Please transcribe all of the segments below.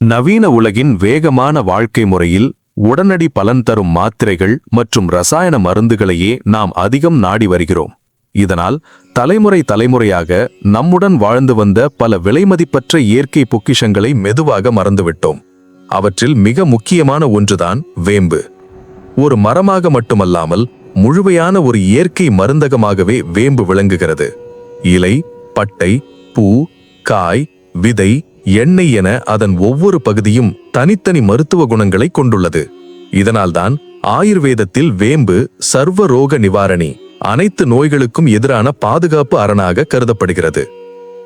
நவீன உலகின் வேகமான வாழ்க்கை முறையில் உடனடி பலன் தரும் மாத்திரைகள் மற்றும் ரசாயன மருந்துகளையே நாம் அதிகம் நாடி வருகிறோம். இதனால் தலைமுறை தலைமுறையாக நம்முடன் வாழ்ந்து வந்த பல விலைமதிப்பற்ற இயற்கை பொக்கிஷங்களை மெதுவாக மறந்துவிட்டோம். அவற்றில் மிக முக்கியமான ஒன்றுதான் வேம்பு. ஒரு மரமாக மட்டுமல்லாமல் முழுமையான ஒரு இயற்கை மருந்தகமாகவே வேம்பு விளங்குகிறது. இலை பட்டை பூ காய் விதை எண்ணெய் என அதன் ஒவ்வொரு பகுதியும் தனித்தனி மருத்துவ குணங்களை கொண்டுள்ளது. இதனால்தான் ஆயுர்வேதத்தில் வேம்பு சர்வ ரோக நிவாரணி அனைத்து நோய்களுக்கும் எதிரான பாதுகாப்பு அரணாக கருதப்படுகிறது.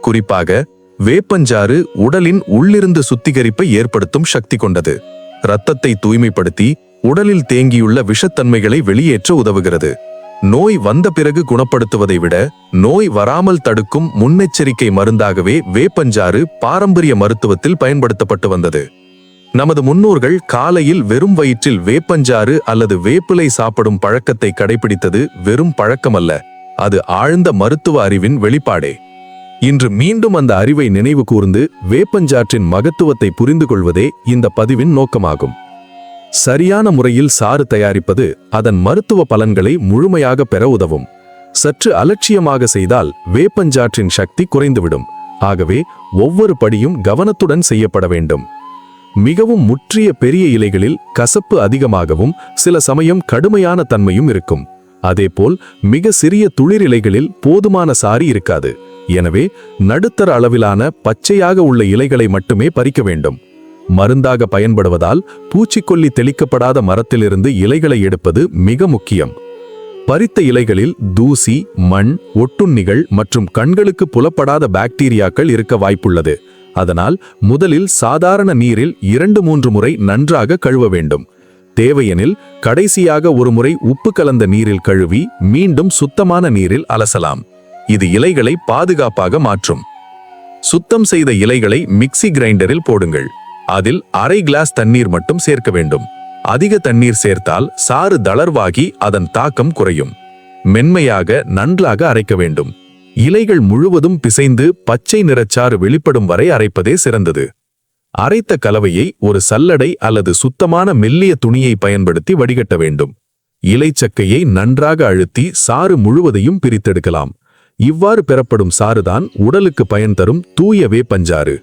குறிப்பாக வேப்பஞ்சாறு உடலின் உள்ளிருந்து சுத்திகரிப்பை ஏற்படுத்தும் சக்தி கொண்டது. இரத்தத்தை தூய்மைப்படுத்தி உடலில் தேங்கியுள்ள விஷத்தன்மைகளை வெளியேற்ற உதவுகிறது. நோய் வந்த பிறகு குணப்படுத்துவதை விட நோய் வராமல் தடுக்கும் முன்னெச்சரிக்கை மருந்தாகவே வேப்பஞ்சாறு பாரம்பரிய மருத்துவத்தில் பயன்படுத்தப்பட்டு வந்தது. நமது முன்னோர்கள் காலையில் வெறும் வயிற்றில் வேப்பஞ்சாறு அல்லது வேப்பிலை சாப்பிடும் பழக்கத்தை கடைபிடித்தது வெறும் பழக்கமல்ல அது ஆழ்ந்த மருத்துவ அறிவின் வெளிப்பாடே. இன்று மீண்டும் அந்த அறிவை நினைவு கூர்ந்து வேப்பஞ்சாற்றின் மகத்துவத்தை புரிந்து கொள்வதே இந்த பதிவின் நோக்கமாகும். சரியான முறையில் சாறு தயாரிப்பது அதன் மருத்துவ பலன்களை முழுமையாக பெற உதவும். சற்று அலட்சியமாக செய்தால் வேப்பஞ்சாற்றின் சக்தி குறைந்துவிடும். ஆகவே ஒவ்வொரு படியும் கவனத்துடன் செய்யப்பட வேண்டும். மிகவும் முற்றிய பெரிய இலைகளில் கசப்பு அதிகமாகவும் சில சமயம் கடுமையான தன்மையும் இருக்கும். அதேபோல் மிக சிறிய துளிர் இலைகளில் போதுமான சாரி இருக்காது. எனவே நடுத்தர அளவிலான பச்சையாக உள்ள இலைகளை மட்டுமே பறிக்க வேண்டும். மருந்தாக பயன்படுவதால் பூச்சிக்கொல்லி தெளிக்கப்படாத மரத்திலிருந்து இலைகளை எடுப்பது மிக முக்கியம். பறித்த இலைகளில் தூசி மண் ஒட்டுண்ணிகள் மற்றும் கண்களுக்கு புலப்படாத பாக்டீரியாக்கள் இருக்க வாய்ப்புள்ளது. அதனால் முதலில் சாதாரண நீரில் இரண்டு மூன்று முறை நன்றாக கழுவ வேண்டும். தேவையெனில் கடைசியாக ஒரு முறை உப்பு கலந்த நீரில் கழுவி மீண்டும் சுத்தமான நீரில் அலசலாம். இது இலைகளை பாதுகாப்பாக மாற்றும். சுத்தம் செய்த இலைகளை மிக்ஸி கிரைண்டரில் போடுங்கள். அதில் அரை கிளாஸ் தண்ணீர் மட்டும் சேர்க்க வேண்டும். அதிக தண்ணீர் சேர்த்தால் சாறு தளர்வாகி அதன் தாக்கம் குறையும். மென்மையாக நன்றாக அரைக்க வேண்டும். இலைகள் முழுவதும் பிசைந்து பச்சை நிறச்சாறு வெளிப்படும் வரை அரைப்பதே சிறந்தது. அரைத்த கலவையை ஒரு சல்லடை அல்லது சுத்தமான மெல்லிய துணியை பயன்படுத்தி வடிகட்ட வேண்டும். இலைச்சக்கையை நன்றாக அழுத்தி சாறு முழுவதையும் பிரித்தெடுக்கலாம். இவ்வாறு பெறப்படும் சாறுதான் உடலுக்கு பயன் தரும் தூய வேப்பஞ்சாறு.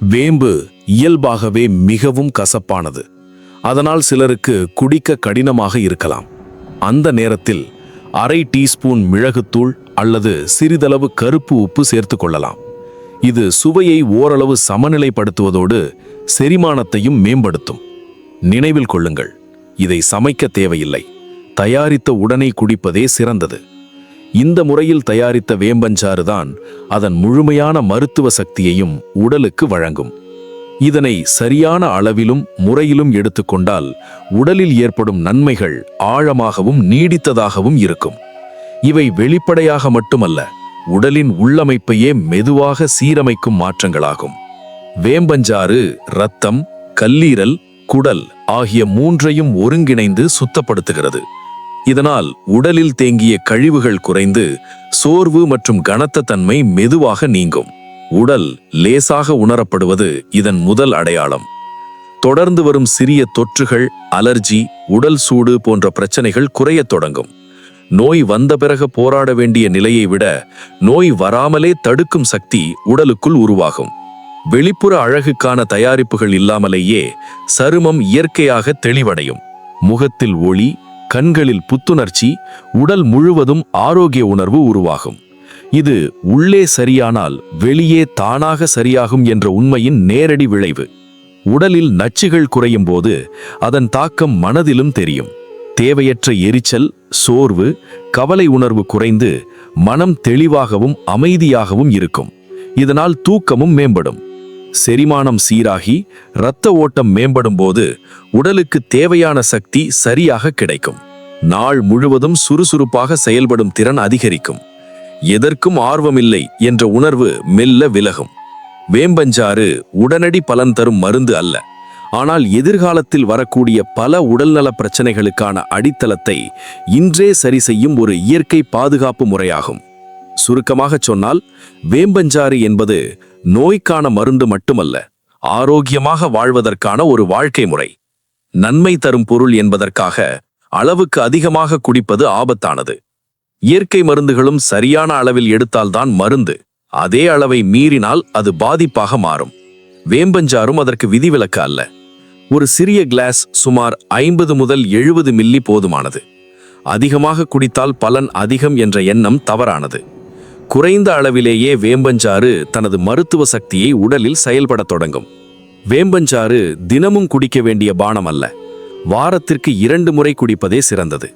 வேம்பு. இயல்பாகவே மிகவும் கசப்பானது. அதனால் சிலருக்கு குடிக்க கடினமாக இருக்கலாம். அந்த நேரத்தில் அரை டீஸ்பூன் மிளகுத்தூள் அல்லது சிறிதளவு கருப்பு உப்பு சேர்த்து கொள்ளலாம். இது சுவையை ஓரளவு சமநிலைப்படுத்துவதோடு செரிமானத்தையும் மேம்படுத்தும். நினைவில் கொள்ளுங்கள் இதை சமைக்க தேவையில்லை. தயாரித்த உடனே குடிப்பதே சிறந்தது. இந்த முறையில் தயாரித்த வேம்பஞ்சாறு தான் அதன் முழுமையான மருத்துவ சக்தியையும் உடலுக்கு வழங்கும். இதனை சரியான அளவிலும் முறையிலும் எடுத்துக்கொண்டால் உடலில் ஏற்படும் நன்மைகள் ஆழமாகவும் நீடித்ததாகவும் இருக்கும். இவை வெளிப்படையாக மட்டுமல்ல உடலின் உள்ளமைப்பையே மெதுவாக சீரமைக்கும் மாற்றங்களாகும். வேம்பஞ்சாறு இரத்தம் கல்லீரல் குடல் ஆகிய மூன்றையும் ஒருங்கிணைந்து சுத்தப்படுத்துகிறது. இதனால் உடலில் தேங்கிய கழிவுகள் குறைந்து சோர்வு மற்றும் கனத்த தன்மை மெதுவாக நீங்கும். உடல் லேசாக உணரப்படுவது இதன் முதல் அடையாளம். தொடர்ந்து வரும் சிறிய தொற்றுகள் அலர்ஜி உடல் சூடு போன்ற பிரச்சனைகள் குறையத் தொடங்கும். நோய் வந்த பிறகு போராட வேண்டிய நிலையை விட நோய் வராமலே தடுக்கும் சக்தி உடலுக்குள் உருவாகும். வெளிப்புற அழகுக்கான தயாரிப்புகள் இல்லாமலேயே சருமம் இயற்கையாக தெளிவடையும். முகத்தில் ஒளி கண்களில் புத்துணர்ச்சி உடல் முழுவதும் ஆரோக்கிய உணர்வு உருவாகும். இது உள்ளே சரியானால் வெளியே தானாக சரியாகும் என்ற உண்மையின் நேரடி விளைவு. உடலில் நச்சுகள் குறையும் போது அதன் தாக்கம் மனதிலும் தெரியும். தேவையற்ற எரிச்சல் சோர்வு கவலை உணர்வு குறைந்து மனம் தெளிவாகவும் அமைதியாகவும் இருக்கும். இதனால் தூக்கமும் மேம்படும். செரிமானம் சீராகி இரத்த ஓட்டம் மேம்படும் போது உடலுக்கு தேவையான சக்தி சரியாக கிடைக்கும். நாள் முழுவதும் சுறுசுறுப்பாக செயல்படும் திறன் அதிகரிக்கும். எதற்கும் ஆர்வமில்லை என்ற உணர்வு மெல்ல விலகும். வேம்பஞ்சாறு உடனடி பலன் தரும் மருந்து அல்ல. ஆனால் எதிர்காலத்தில் வரக்கூடிய பல உடல்நல பிரச்சனைகளுக்கான அடித்தளத்தை இன்றே சரி செய்யும் ஒரு இயற்கை பாதுகாப்பு முறையாகும். சுருக்கமாகச் சொன்னால் வேம்பஞ்சாறு என்பது நோய்க்கான மருந்து மட்டுமல்ல ஆரோக்கியமாக வாழ்வதற்கான ஒரு வாழ்க்கை முறை. நன்மை தரும் பொருள் என்பதற்காக அளவுக்கு அதிகமாக குடிப்பது ஆபத்தானது. இயற்கை மருந்துகளும் சரியான அளவில் எடுத்தால்தான் மருந்து. அதே அளவை மீறினால் அது பாதிப்பாக மாறும். வேம்பஞ்சாரும் அதற்கு விதிவிலக்கு அல்ல. ஒரு சிறிய கிளாஸ் சுமார் ஐம்பது முதல் எழுபது மில்லி போதுமானது. அதிகமாக குடித்தால் பலன் அதிகம் என்ற எண்ணம் தவறானது. குறைந்த அளவிலேயே வேம்பஞ்சாறு தனது மருத்துவ சக்தியை உடலில் செயல்படத் தொடங்கும். வேம்பஞ்சாறு தினமும் குடிக்க வேண்டிய பானம் அல்ல வாரத்திற்கு இரண்டு முறை குடிப்பதே சிறந்தது.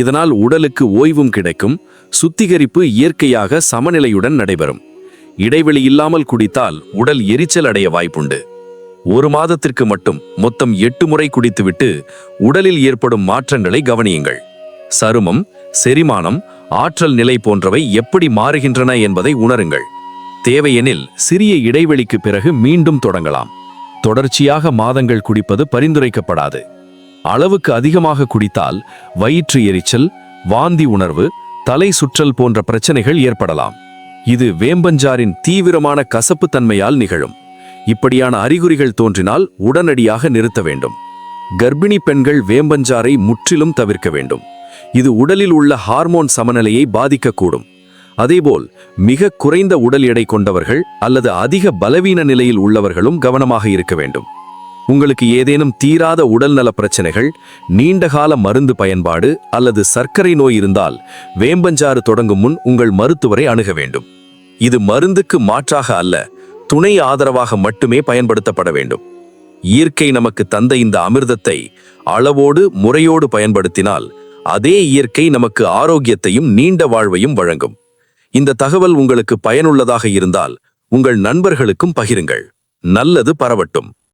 இதனால் உடலுக்கு ஓய்வும் கிடைக்கும் சுத்திகரிப்பு இயற்கையாக சமநிலையுடன் நடைபெறும். இடைவெளி இல்லாமல் குடித்தால் உடல் எரிச்சல் அடைய வாய்ப்புண்டு. ஒரு மாதத்திற்கு மட்டும் மொத்தம் எட்டு முறை குடித்துவிட்டு உடலில் ஏற்படும் மாற்றங்களை கவனியுங்கள். சருமம் செரிமானம் ஆற்றல் நிலை போன்றவை எப்படி மாறுகின்றன என்பதை உணருங்கள். தேவையெனில் சிறிய இடைவெளிக்கு பிறகு மீண்டும் தொடங்கலாம். தொடர்ச்சியாக மாதங்கள் குடிப்பது பரிந்துரைக்கப்படாது. அளவுக்கு அதிகமாக குடித்தால் வயிற்று எரிச்சல் வாந்தி உணர்வு தலை சுற்றல் போன்ற பிரச்சனைகள் ஏற்படலாம். இது வேம்பஞ்சாரின் தீவிரமான கசப்பு தன்மையால் நிகழும். இப்படியான அறிகுறிகள் தோன்றினால் உடனடியாக நிறுத்த வேண்டும். கர்ப்பிணி பெண்கள் வேம்பஞ்சாரை முற்றிலும் தவிர்க்க வேண்டும். இது உடலில் உள்ள ஹார்மோன் சமநிலையை பாதிக்கக்கூடும். அதேபோல் மிக குறைந்த உடல் எடை கொண்டவர்கள் அல்லது அதிக பலவீன நிலையில் உள்ளவர்களும் கவனமாக இருக்க வேண்டும். உங்களுக்கு ஏதேனும் தீராத உடல்நல பிரச்சனைகள் நீண்டகால மருந்து பயன்பாடு அல்லது சர்க்கரை நோய் இருந்தால் வேம்பஞ்சாறு தொடங்கும் முன் உங்கள் மருத்துவரை அணுக வேண்டும். இது மருந்துக்கு மாற்றாக அல்ல துணை ஆதரவாக மட்டுமே பயன்படுத்தப்பட வேண்டும். இயற்கை நமக்கு தந்த இந்த அமிர்தத்தை அளவோடு முறையோடு பயன்படுத்தினால் அதே இயற்கை நமக்கு ஆரோக்கியத்தையும் நீண்ட வாழ்வையும் வழங்கும். இந்த தகவல் உங்களுக்கு பயனுள்ளதாக இருந்தால் உங்கள் நண்பர்களுக்கும் பகிருங்கள். நல்லது பரவட்டும்.